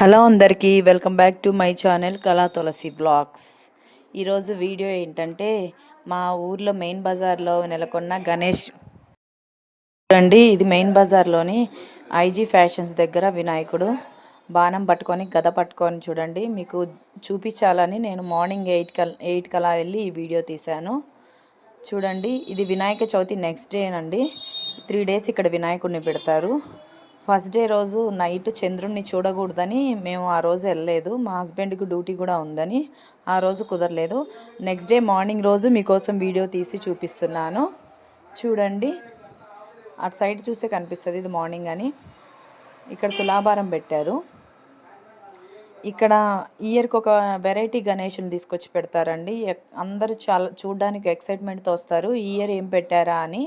Hello అందరికీ welcome back to my channel Kala Tulasi blogs. ఈరోజు video ఏంటంటే మా ఊర్లో మెయిన్ బజార్లో నెలకొన్న గణేష్ చూడండి ఇది మెయిన్ బజార్లోని ఐజీ ఫ్యాషన్స్ దగ్గర వినాయకుడు. బాణం పట్టుకొని గద పట్టుకొని చూడండి. మీకు చూపించాలని నేను మార్నింగ్ ఎయిట్ కల్ ఎయిట్ కలా వెళ్ళి ఈ వీడియో తీశాను. చూడండి ఇది వినాయక చవితి నెక్స్ట్ డే అండి త్రీ డేస్ ఇక్కడ వినాయకుడిని పెడతారు. ఫస్ట్ డే రోజు నైట్ చంద్రుణ్ణి చూడకూడదని మేము ఆ రోజు వెళ్ళలేదు. మా హస్బెండ్కి డ్యూటీ కూడా ఉందని ఆ రోజు కుదరలేదు. నెక్స్ట్ డే మార్నింగ్ రోజు మీకోసం వీడియో తీసి చూపిస్తున్నాను. చూడండి. అటు సైడ్ చూస్తే కనిపిస్తుంది ఇది మార్నింగ్ అని. ఇక్కడ తులాభారం పెట్టారు. ఇక్కడ ఇయర్కి ఒక వెరైటీ గణేషుని తీసుకొచ్చి పెడతారండి. అందరూ చాలా చూడడానికి ఎక్సైట్మెంట్తో వస్తారు. ఈ ఇయర్ ఏం పెట్టారా అని.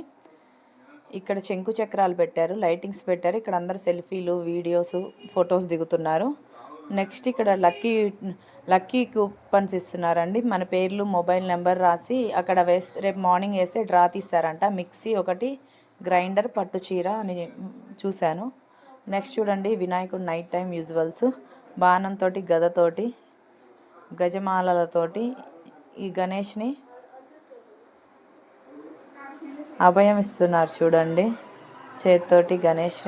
ఇక్కడ చెంకు చక్రాలు పెట్టారు లైటింగ్స్ పెట్టారు. ఇక్కడ అందరు సెల్ఫీలు వీడియోస్ ఫొటోస్ దిగుతున్నారు. నెక్స్ట్ ఇక్కడ లక్కీ లక్కీ కూపన్స్ ఇస్తున్నారండి. మన పేర్లు మొబైల్ నెంబర్ రాసి అక్కడ వేస్తే రేపు మార్నింగ్ వేస్తే డ్రా తీస్తారంట. మిక్సీ ఒకటి గ్రైండర్ పట్టు చీర అని చూశాను. నెక్స్ట్ చూడండి వినాయకుడు నైట్ టైం యూజువల్స్. బాణంతో గదతోటి గజమాలలతోటి ఈ గణేష్ని అభయం ఇస్తున్నారు చూడండి. చేతితోటి గణేష్.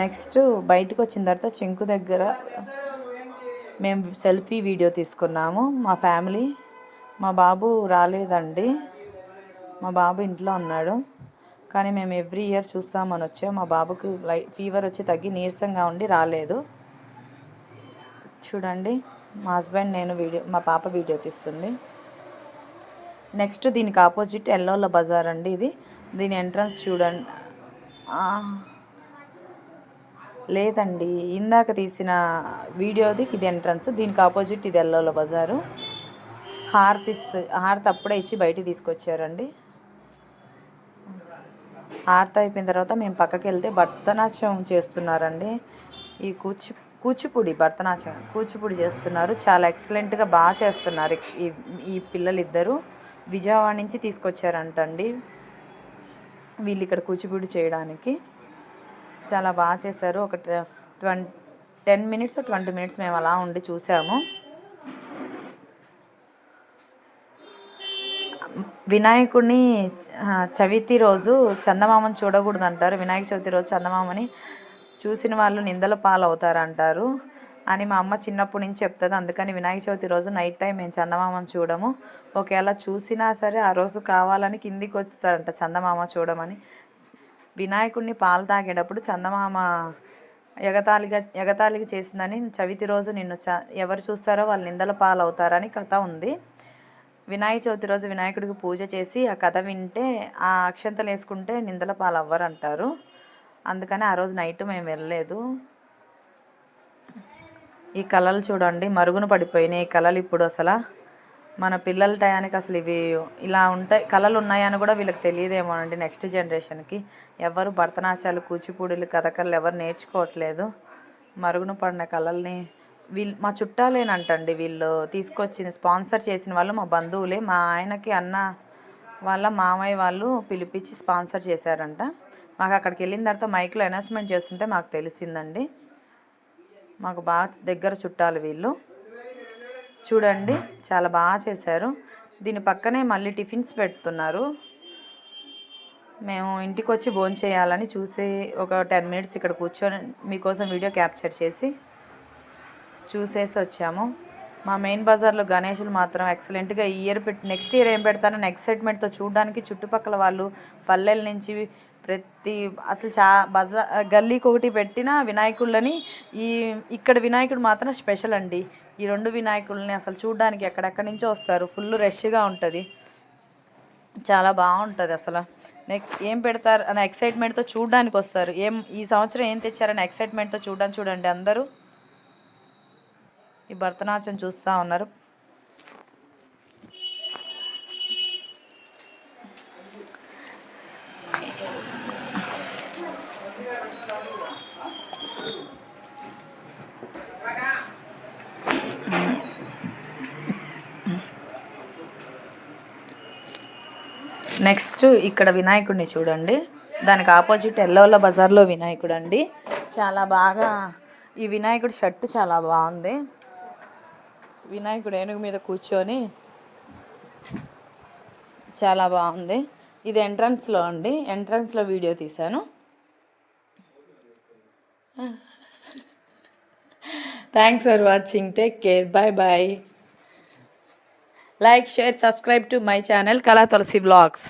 నెక్స్ట్ బయటకు వచ్చిన తర్వాత చెంకు దగ్గర మేము సెల్ఫీ వీడియో తీసుకున్నాము. మా ఫ్యామిలీ మా బాబు రాలేదండి. మా బాబు ఇంట్లో ఉన్నాడు. కానీ మేము ఎవ్రీ ఇయర్ చూస్తామని వచ్చాము మా బాబుకు లై ఫీవర్ వచ్చి తగ్గి నీరసంగా ఉండి రాలేదు. చూడండి మా హస్బెండ్ నేను వీడియో మా పాప వీడియో తీస్తుంది. నెక్స్ట్ దీనికి ఆపోజిట్ ఎల్లోల బజార్ అండి ఇది. దీని ఎంట్రన్స్ చూడండి. లేదండి. ఇందాక తీసిన వీడియోది ఇది ఎంట్రన్స్. దీనికి ఆపోజిట్ ఇది ఎల్లోల బజారు. హారతి హారతి అప్పుడే ఇచ్చి బయటికి తీసుకొచ్చారండి. హారతి అయిపోయిన తర్వాత మేము పక్కకి వెళ్తే భరతనాట్యం చేస్తున్నారండి. ఈ కూచి కూచిపూడి భరతనాట్యం కూచిపూడి చేస్తున్నారు. చాలా ఎక్సలెంట్గా బాగా చేస్తున్నారు ఈ ఈ పిల్లలు విజయవాడ నుంచి తీసుకొచ్చారంటండి. వీళ్ళు ఇక్కడ కూచిపూడి చేయడానికి. చాలా బాగా చేశారు. ఒక ట్వం టెన్ మినిట్స్ ట్వంటీ మినిట్స్ మేము అలా ఉండి చూసాము. వినాయకుడిని చవితి రోజు చందమామని చూడకూడదు అంటారు వినాయక చవితి రోజు చందమామని చూసిన వాళ్ళు నిందల పాలవుతారు అంటారు అని మా అమ్మ చిన్నప్పటి నుంచి చెప్తుంది. అందుకని వినాయక చవితి రోజు నైట్ టైం మేము చందమామని చూడము. ఒకవేళ చూసినా సరే ఆ రోజు కావాలని కిందికి వస్తారంట చందమామ చూడమని. వినాయకుడిని పాలు తాగేటప్పుడు చందమామ ఎగతాళిగా ఎగతాళిగా చేసిందని చవితి రోజు నిన్ను చ ఎవరు చూస్తారో వాళ్ళు నిందల పాలవుతారని కథ ఉంది. వినాయక చవితి రోజు వినాయకుడికి పూజ చేసి ఆ కథ వింటే ఆ అక్షంతలు వేసుకుంటే నిందల పాలు అవ్వరు అంటారు అందుకని ఆ రోజు నైట్ మేము వెళ్ళలేదు. ఈ కళలు చూడండి మరుగున పడిపోయినాయి ఈ కళలు ఇప్పుడు అసలు. మన పిల్లల టయానికి అసలు ఇవి ఇలా ఉంటాయి. కళలు ఉన్నాయని కూడా వీళ్ళకి తెలియదేమో అండి నెక్స్ట్ జనరేషన్కి. ఎవరు భరతనాట్యాలు కూచిపూడిలు కథకళలు ఎవరు నేర్చుకోవట్లేదు. మరుగున పడిన కళల్ని వీళ్ళు మా చుట్టాలేనంటండి వీళ్ళు తీసుకొచ్చిన స్పాన్సర్ చేసిన వాళ్ళు మా బంధువులే. మా ఆయనకి అన్న వాళ్ళ మామయ్య వాళ్ళు పిలిపించి స్పాన్సర్ చేశారంట. మాకు అక్కడికి వెళ్ళిన తర్వాత మైక్లో అనౌన్స్మెంట్ చేస్తుంటే మాకు తెలిసిందండి. మాకు బాగా దగ్గర చుట్టాలు వీళ్ళు. చూడండి చాలా బాగా చేశారు. దీని పక్కనే మళ్ళీ టిఫిన్స్ పెడుతున్నారు. మేము ఇంటికి వచ్చి భోజనం చేయాలని చూసి ఒక టెన్ మినిట్స్ ఇక్కడ కూర్చొని మీకోసం వీడియో క్యాప్చర్ చేసి చూసేసి వచ్చాము. మా మెయిన్ బజార్లో గణేషులు మాత్రం ఎక్సలెంట్గా ఈ ఇయర్ పెట్టి నెక్స్ట్ ఇయర్ ఏం పెడతారని ఎక్సైట్మెంట్తో చూడడానికి చుట్టుపక్కల వాళ్ళు పల్లెల నుంచి ప్రతి అసలు చా బజా గల్లీకి ఒకటి పెట్టిన వినాయకుళ్ళని ఈ ఇక్కడ వినాయకుడు మాత్రం స్పెషల్ అండి. ఈ రెండు వినాయకుల్ని అసలు చూడడానికి ఎక్కడెక్కడి నుంచో వస్తారు. ఫుల్ రష్గా ఉంటుంది. చాలా బాగుంటుంది అసలు. నెక్స్ట్ ఏం పెడతారు అనే ఎక్సైట్మెంట్తో చూడడానికి వస్తారు. ఏం ఈ సంవత్సరం ఏం తెచ్చారని ఎక్సైట్మెంట్తో చూడడానికి చూడండి అందరూ. ఈ భరతనాట్యం చూస్తూ ఉన్నారు. నెక్స్ట్ ఇక్కడ వినాయకుడిని చూడండి. దానికి ఆపోజిట్ ఎల్లోల బజార్లో వినాయకుడు అండి చాలా బాగా ఈ వినాయకుడి షర్ట్ చాలా బాగుంది. వినాయకుడు ఏనుగు మీద కూర్చొని చాలా బాగుంది. ఇది ఎంట్రన్స్లో అండి. ఎంట్రన్స్లో వీడియో తీశాను. Thanks for watching take care bye bye like share subscribe to my channel Kala Tulasi blogs